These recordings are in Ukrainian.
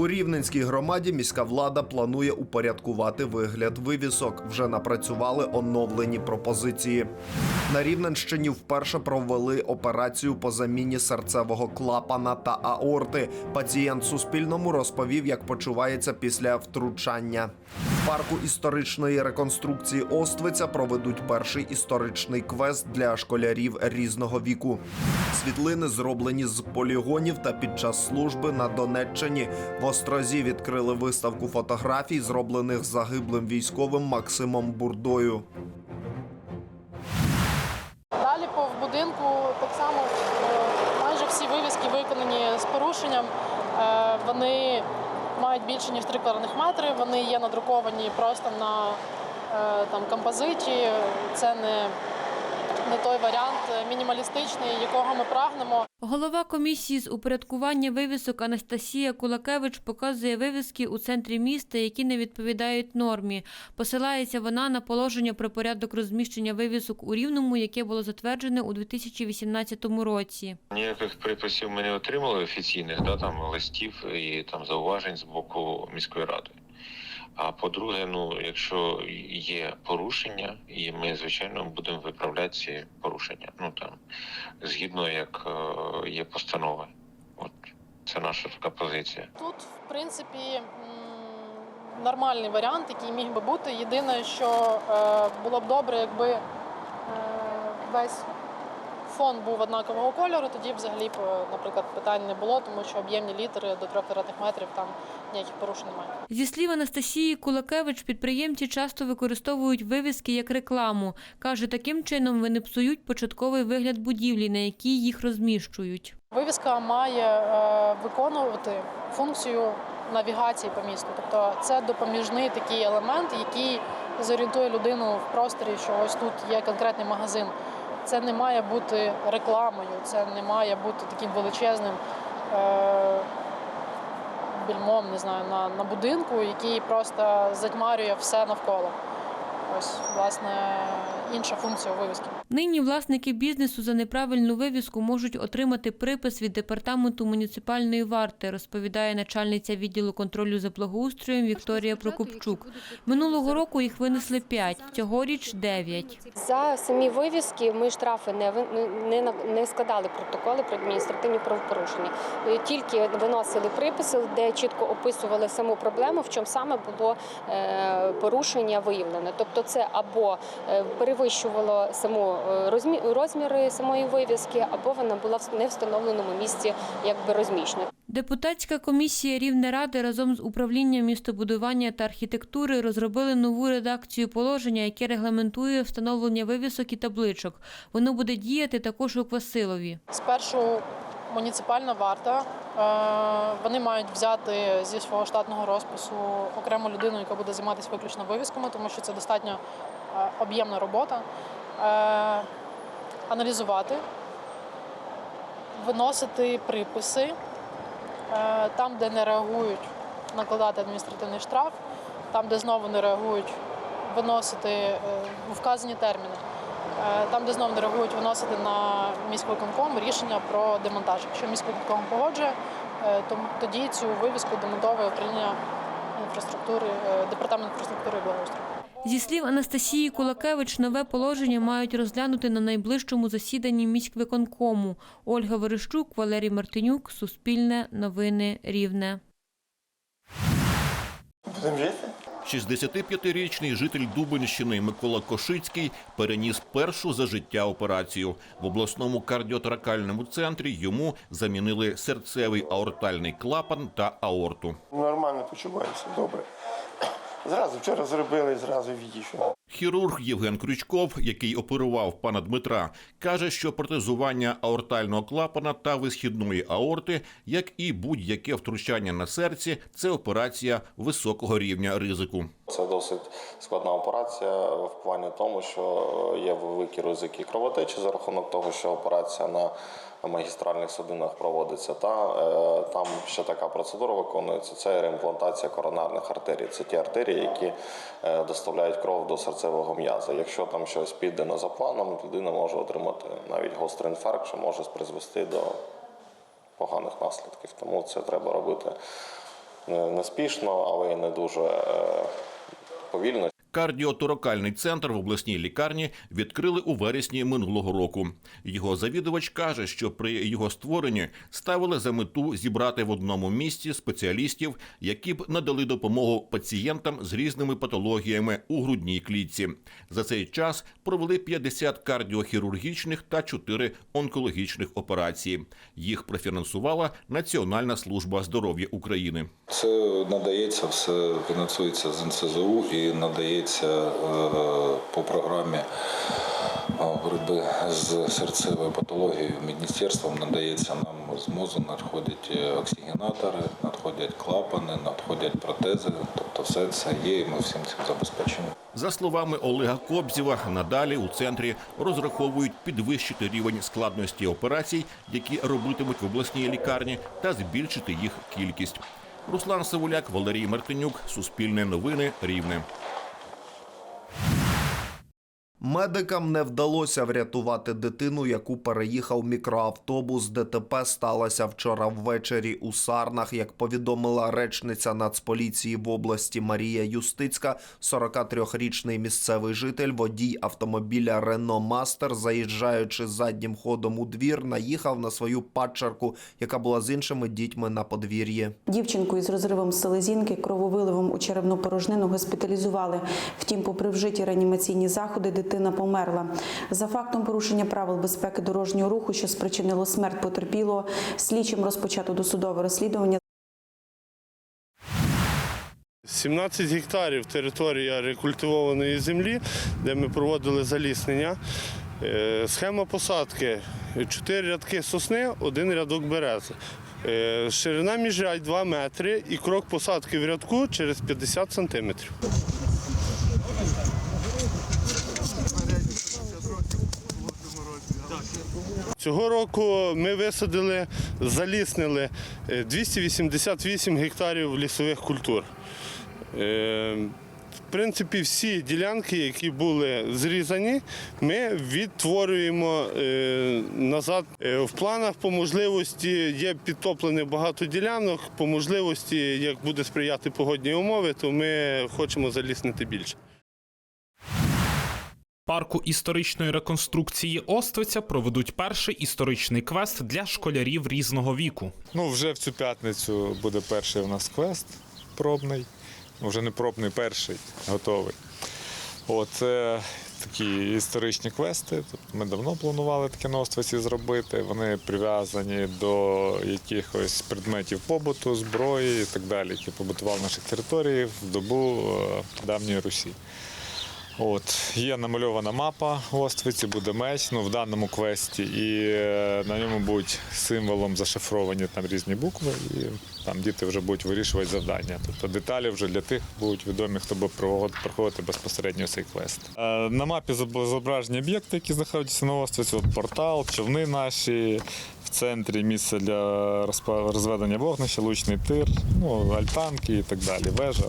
У Рівненській громаді міська влада планує упорядкувати вигляд вивісок. Вже напрацювали оновлені пропозиції. На Рівненщині вперше провели операцію по заміні серцевого клапана та аорти. Пацієнт Суспільному розповів, як почувається після втручання. Парку історичної реконструкції Оствиця проведуть перший історичний квест для школярів різного віку. Світлини зроблені з полігонів та під час служби на Донеччині. В Острозі відкрили виставку фотографій, зроблених загиблим військовим Максимом Бурдою. Далі по будинку так само е, майже всі вивіски виконані з порушенням. Е, Вони мають більше ніж три квадратних метри. Вони є надруковані просто на е, там композиті. Це не, не той варіант е, мінімалістичний, якого ми прагнемо. Голова комісії з упорядкування вивісок Анастасія Кулакевич показує вивіски у центрі міста, які не відповідають нормі. Посилається вона на положення про порядок розміщення вивісок у Рівному, яке було затверджене у 2018 році. Ніяких приписів ми не отримали офіційних, да, там листів і там зауважень з боку міської ради. А по-друге, ну якщо є порушення, і ми звичайно будемо виправляти ці порушення. Ну там згідно як е, є постанова. От це наша така позиція. Тут, в принципі, нормальний варіант, який міг би бути. Єдине, що е, було б добре, якби е, весь фон був однакового кольору, тоді взагалі б, е, наприклад, питань не було, тому що об'ємні літери до трьох квадратних метрів там ніяких порушень немає. Зі слів Анастасії Кулакевич, підприємці часто використовують вивіски як рекламу. Каже, таким чином вони псують початковий вигляд будівлі, на якій їх розміщують. Вивіска має е, виконувати функцію навігації по місту. Тобто це допоміжний такий елемент, який зорієнтує людину в просторі, що ось тут є конкретний магазин. Це не має бути рекламою, це не має бути таким величезним е, більмом, не знаю, на, на будинку, який просто затьмарює все навколо. Ось, власне, інша функція вивіски. Нині власники бізнесу за неправильну вивіску можуть отримати припис від департаменту муніципальної варти, розповідає начальниця відділу контролю за благоустроєм Вікторія Прокопчук. Минулого року їх винесли 5, цьогоріч 9. За самі вивіски ми штрафи не ви- не, на- не складали протоколи про адміністративні правопорушення. Е, Тільки виносили приписи, де чітко описували саму проблему, в чому саме було е, порушення виявлене. Тобто, це або е, перевищувало саму е, розміри самої вивіски, або вона була в не встановленому місці, якби розміщена. Депутатська комісія Рівнеради разом з управлінням містобудування та архітектури розробили нову редакцію положення, яке регламентує встановлення вивісок і табличок. Воно буде діяти також у Квасилові. Спершу муніципальна варта. е, Вони мають взяти зі свого штатного розпису окрему людину, яка буде займатися виключно вивісками, тому що це достатньо е, об'ємна робота. Е, Аналізувати, виносити приписи там, де не реагують, накладати адміністративний штраф, там, де знову не реагують, виносити вказані терміни. Е, Там, де знову не реагують, виносити на міськвиконком рішення про демонтаж. Якщо міськвиконком погоджує, е, то тоді цю вивіску демонтовує управління інфраструктури, е, департамент інфраструктури і благоустрою. Зі слів Анастасії Кулакевич, нове положення мають розглянути на найближчому засіданні міськвиконкому. Ольга Верещук, Валерій Мартинюк, Суспільне, Новини, Рівне. Будемо жити? 65-річний житель Дубинщини Микола Кошицький переніс першу за життя операцію. В обласному кардіотракальному центрі йому замінили серцевий аортальний клапан та аорту. Нормально почуваюся, добре. Зразу вчора зробили, зразу відійшов. Хірург Євген Крючков, який оперував пана Дмитра, каже, що протезування аортального клапана та висхідної аорти, як і будь-яке втручання на серці, це операція високого рівня ризику. Це досить складна операція в плані тому, що є великі ризики кровотечі за рахунок того, що операція на магістральних судинах проводиться. Та е, там ще така процедура виконується. Це реімплантація коронарних артерій. Це ті артерії, які е, доставляють кров до серцевого м'яза. Якщо там щось піде не за планом, людина може отримати навіть гострий інфаркт, що може призвести до поганих наслідків. Тому це треба робити не, спішно, але й не дуже е, повільно. Кардіоторакальний центр в обласній лікарні відкрили у вересні минулого року. Його завідувач каже, що при його створенні ставили за мету зібрати в одному місці спеціалістів, які б надали допомогу пацієнтам з різними патологіями у грудній клітці. За цей час провели 50 кардіохірургічних та 4 онкологічних операцій. Їх профінансувала Національна служба здоров'я України. Це надається, все фінансується з НСЗУ і надається е, по програмі е, боротьби з серцевою патологією. Міністерством надається нам з мозу, надходять е, оксигенатори, надходять клапани, надходять протези. Тобто все це є, і ми всім цим забезпечені. За словами Олега Кобзєва, надалі у центрі розраховують підвищити рівень складності операцій, які робитимуть в обласній лікарні, та збільшити їх кількість. Руслан Савуляк, Валерій Мартинюк, Суспільне новини, Рівне. Медикам не вдалося врятувати дитину, яку переїхав мікроавтобус. ДТП сталося вчора ввечері у Сарнах. Як повідомила речниця Нацполіції в області Марія Юстицька, 43-річний місцевий житель, водій автомобіля Рено Мастер, заїжджаючи заднім ходом у двір, наїхав на свою падчерку, яка була з іншими дітьми на подвір'ї. Дівчинку із розривом селезінки, крововиливом у черевну порожнину госпіталізували. Втім, попри вжиті реанімаційні заходи, дитина померла. За фактом порушення правил безпеки дорожнього руху, що спричинило смерть потерпілого, слідчим розпочато досудове розслідування. 17 гектарів територія рекультивованої землі, де ми проводили заліснення. Е, Схема посадки: 4 рядки сосни, один рядок берези. Е, Ширина міжрядь 2 метри і крок посадки в рядку через 50 сантиметрів. Цього року ми висадили, заліснили е, 288 гектарів лісових культур. Е, В принципі, всі ділянки, які були зрізані, ми відтворюємо е, назад. Е, В планах по можливості є підтоплене багато ділянок. По можливості, як буде сприяти погодні умови, то ми хочемо заліснити більше. Парку історичної реконструкції Оствиця проведуть перший історичний квест для школярів різного віку. Ну, вже в цю п'ятницю буде перший у нас квест пробний. Ну, Вже не пробний, перший, готовий. О, це такі історичні квести. Ми давно планували таке на Оствиці зробити. Вони прив'язані до якихось предметів побуту, зброї і так далі, які побутували в наших територіях в добу е, давньої Русі. От, є намальована мапа Оствиці, буде меч ну, в даному квесті, і е, на ньому будуть символом зашифровані там різні букви, і там діти вже будуть вирішувати завдання. Тобто деталі вже для тих будуть відомі, хто буде проходити безпосередньо цей квест. Е, на мапі зображені об'єкти, які знаходяться на Оствиці, от портал, човни наші. В центрі місце для розведення вогнища, лучний тир, ну, альтанки і так далі. Вежа.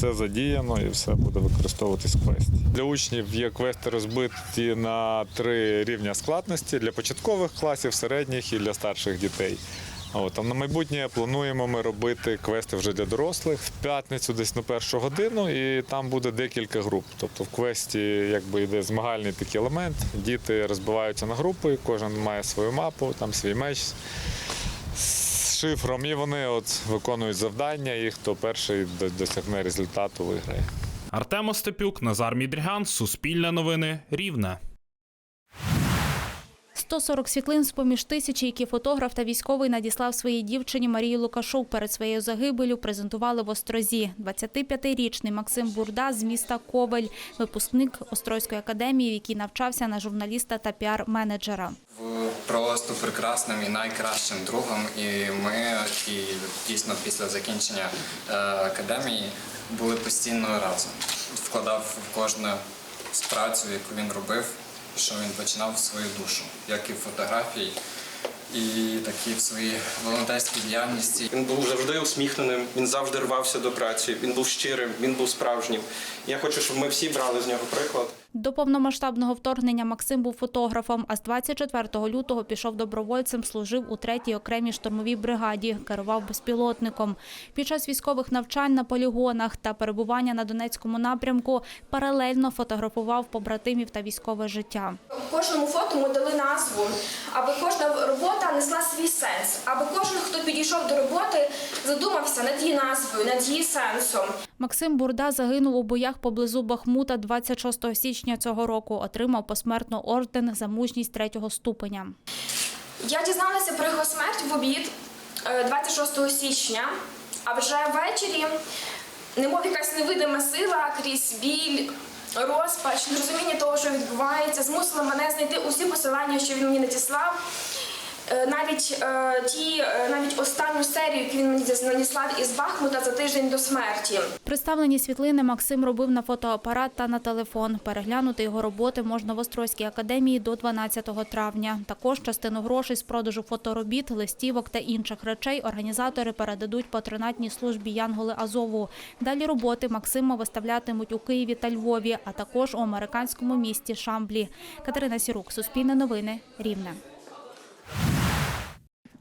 Все задіяно і все буде використовуватись в квесті. Для учнів є квести розбиті на три рівня складності для початкових класів, середніх і для старших дітей. От, а на майбутнє плануємо ми робити квести вже для дорослих в п'ятницю, десь на першу годину, і там буде декілька груп. Тобто в квесті якби йде змагальний такий елемент. Діти розбиваються на групи, кожен має свою мапу, там свій меч шифром, і вони от виконують завдання, і хто перший до- досягне результату, виграє. Артем Остапюк, Назар Мідріган, Суспільне новини, Рівне. 140 світлин з поміж тисячі, які фотограф та військовий надіслав своїй дівчині Марії Лукашук перед своєю загибелю, презентували в Острозі. 25-річний Максим Бурда з міста Ковель, випускник Острозької академії, в якій навчався на журналіста та піар-менеджера. просто прекрасним і найкращим другом. І ми, і дійсно після закінчення е, академії, були постійно разом. Вкладав в кожну працю, яку він робив, що він починав свою душу, як і в фотографії, і такі в своїй волонтерській діяльності. Він був завжди усміхненим, він завжди рвався до праці, він був щирим, він був справжнім. Я хочу, щоб ми всі брали з нього приклад. До повномасштабного вторгнення Максим був фотографом, а з 24 лютого пішов добровольцем, служив у 3-й окремій штурмовій бригаді, керував безпілотником. Під час військових навчань на полігонах та перебування на Донецькому напрямку паралельно фотографував побратимів та військове життя. Кожному фото ми дали назву, аби кожна робота несла свій сенс, аби кожен, хто підійшов до роботи, задумався над її назвою, над її сенсом. Максим Бурда загинув у боях поблизу Бахмута 26 січня цього року. Отримав посмертно орден за мужність третього ступеня. Я дізналася про його смерть в обід е, 26 січня, а вже ввечері, немов якась невидима сила крізь біль. Розпач, нерозуміння того, що відбувається, змусило мене знайти усі посилання, що він мені надіслав. Е, Навіть е, ті, е, навіть останню серію, яку він мені надіслав із Бахмута за тиждень до смерті. Представлені світлини Максим робив на фотоапарат та на телефон. Переглянути його роботи можна в Острозькій академії до 12 травня. Також частину грошей з продажу фоторобіт, листівок та інших речей організатори передадуть патронатній службі Янголи Азову. Далі роботи Максима виставлятимуть у Києві та Львові, а також у американському місті Шамблі. Катерина Сірук, Суспільне новини, Рівне.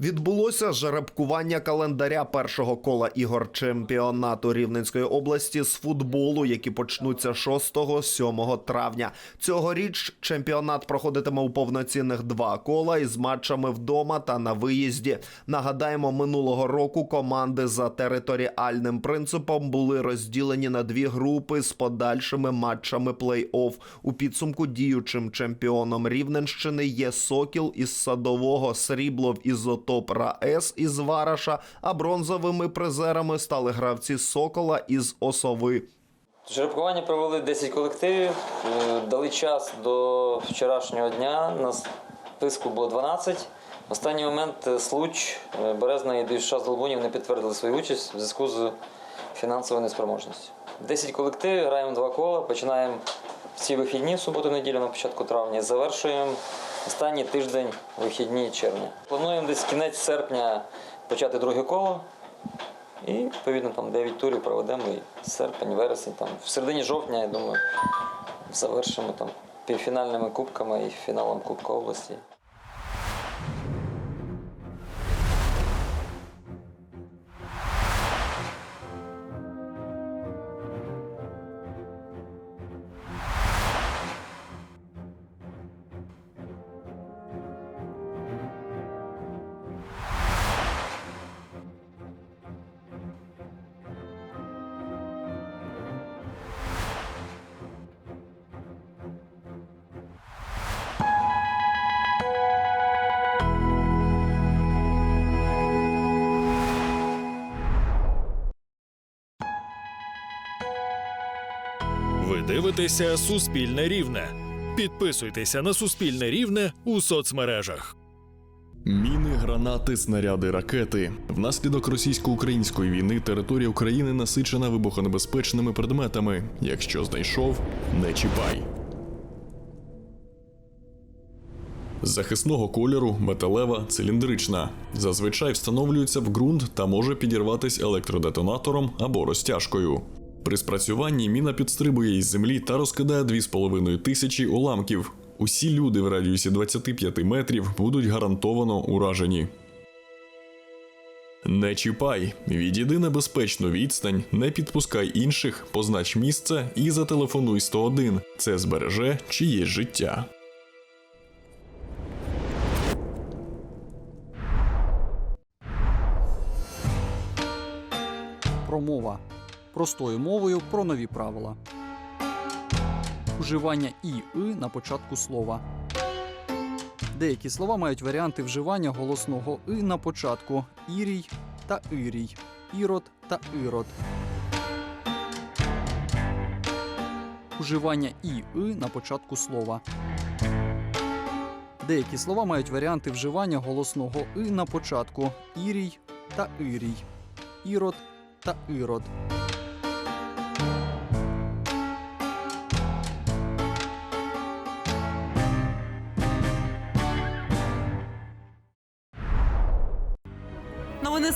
Відбулося жеребкування календаря першого кола ігор чемпіонату Рівненської області з футболу, які почнуться 6-7 травня. Цьогоріч чемпіонат проходитиме у повноцінних два кола із матчами вдома та на виїзді. Нагадаємо, минулого року команди за територіальним принципом були розділені на дві групи з подальшими матчами плей-офф. У підсумку діючим чемпіоном Рівненщини є Сокіл із Садового, Сріблов із Отоп Раес із Вараша, а бронзовими призерами стали гравці Сокола із Осови. Жеребкування провели 10 колективів, е, дали час до вчорашнього дня. На списку було 12. В останній момент е, Случ, е, Березна і Дівша з Долбунів не підтвердили свою участь в зв'язку з фінансовою неспроможністю. 10 колективів, граємо два кола, починаємо всі вихідні, суботу, неділю на початку травня, завершуємо останній тиждень вихідні червня. Плануємо десь кінець серпня почати друге коло. І відповідно там 9 турів проведемо і серпень, вересень, там в середині жовтня, я думаю, завершимо там півфінальними кубками і фіналом Кубка області. Ви дивитеся Суспільне Рівне. Підписуйтеся на Суспільне Рівне у соцмережах. Міни, гранати, снаряди, ракети. Внаслідок російсько-української війни територія України насичена вибухонебезпечними предметами. Якщо знайшов, не чіпай. Захисного кольору металева, циліндрична. Зазвичай встановлюється в ґрунт та може підірватись електродетонатором або розтяжкою. При спрацюванні міна підстрибує із землі та розкидає 2,5 тисячі уламків. Усі люди в радіусі 25 метрів будуть гарантовано уражені. Не чіпай, відійди на безпечну відстань, не підпускай інших, познач місце і зателефонуй 101. Це збереже чиєсь життя. Промова простою мовою про нові правила. Уживання і и на початку слова. Деякі слова мають варіанти вживання голосного и на початку ірій та ірій, ірод та ірод. Уживання і и на початку слова. Деякі слова мають варіанти вживання голосного и на початку ірій та ірій, ірод та ірод.